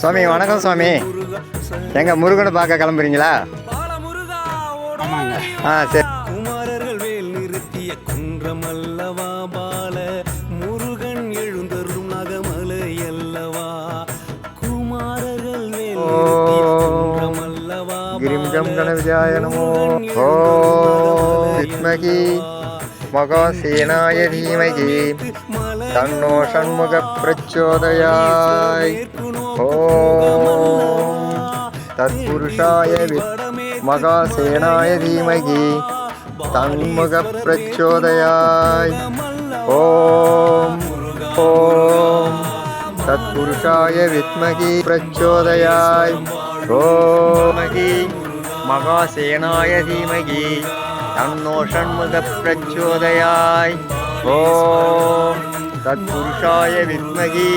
சுவாமி வணக்கம் சுவாமி. எங்க முருகனை பார்க்க கிளம்புறீங்களா? ஆ சரி. குமாரர்கள் வேல் நிறுத்திய குன்றமல்லவா பால முருகன் எழுந்தருளும் நகமலை அல்லவா குமாரர்கள் வேல் நிறுத்திய குன்றமல்லவா கிரிம் ஜம் கணவிஜாய நமோ. ஓம் வித்மகி. மகாசேனாய தீமகி தன்னோ சண்முக பிரச்சோதயாய் ஓம் தத்புருஷாய மகாசேனாய தீமகி தன்முக பிரச்சோதயாய் ஓம். ஓம். தத்புருஷாய வித்மகி பிரச்சோதயாய். ஓமகி மகாசேனாய தீமகி தன்னோ ஷண்முக பிரச்சோதயாய் ஓ தத்புருஷாய வித்மகி